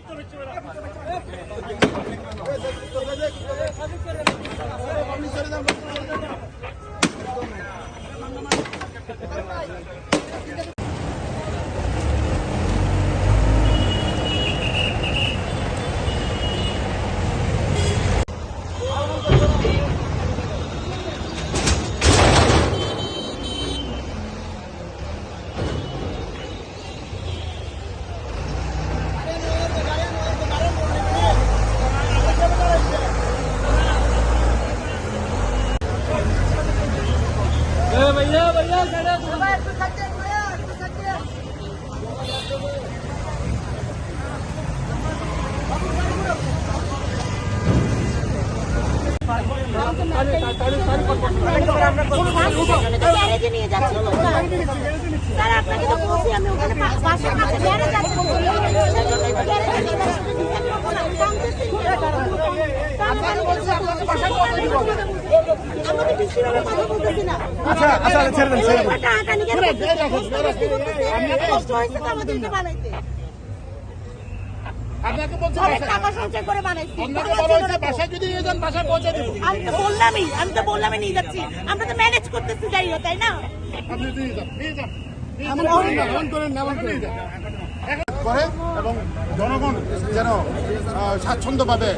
গ্যারেজে নিয়ে আপনাকে তো বলছি আমি ওখানে বা- বাসার কাছে গ্যারেজ আছে গ্যারেজে নিয়ে যাচ্ছি। আমি ওখানে জানতেছি না। তা আমি কেন বলছি আপনাকে বাসায় পৌঁছে দিব? আমাকে বৃষ্টির উপরে কথা বলতেছি না। এবার টানাটানি কেন করতেছে? বস্তা বস্তি করতেছে। কষ্ট হয়েছে তো আমাদেরকে বানাইতে। আপনাকে বলছি টাকা সঞ্চয় করে বানাইছি। আপনাকে বলা হয়েছে বাসায় যদি নিয়ে যান বাসায় পৌঁছে দিব। আমি তো বললামই আমি তো বললামই নিয়ে যাচ্ছি। আমরা তো ম্যানেজ করতেছি যাই তাই না? আপনি নিয়ে যান নিয়ে যান এমন করেন করেন না, এমন করেন করে এবং জনগণ যেন স্বাচ্ছন্দ্যভাবে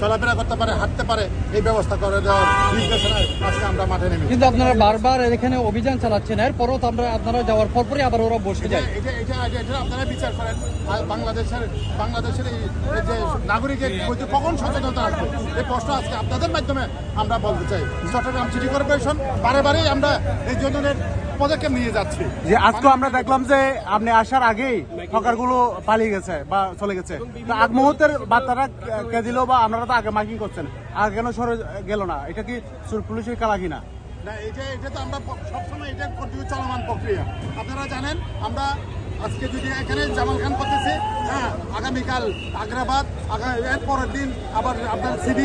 চলাফেরা করতে পারে হাঁটতে পারে এই ব্যবস্থা করে দেওয়ার নির্দেশনায় আজকে আমরা মাঠে নেমে। কিন্তু আপনারা বারবার এখানে অভিযান চালাচ্ছেন এরপরও তো আমরা আপনারা যাওয়ার পরপরই আবার ওরা বসে যায়। এটা এটা এটা আপনারা বিচার করেন। আর বাংলাদেশের বাংলাদেশের এই যে নাগরিকের প্রতি কখন সচেতনতা আসবে? এই প্রশ্ন আজকে আপনাদের মাধ্যমে আমরা বলতে চাই। চট্টগ্রাম সিটি কর্পোরেশন বারে বারেই আমরা এই জনের পদক্ষেপ নিয়ে যাচ্ছি। যে আজকে আমরা দেখলাম যে আপনি আসার আগেই হকারগুলো পালিয়ে গেছে বা চলে গেছে। তো আগ মুহূর্তের বার্তাটা কে দিল বা আপনারা তো আগে মাইকিং করছেন আর কেন সরে গেল না? এটা কি পুলিশের কালা কিনা? না এটা এটা তো আমরা সবসময় এটা চলমান প্রক্রিয়া। আপনারা জানেন আমরা আজকে যদি এখানে জামাল খান করতেছি হ্যাঁ আগামীকাল আগ্রাবাদ আগা এর পরের দিন আবার আপনার সিবি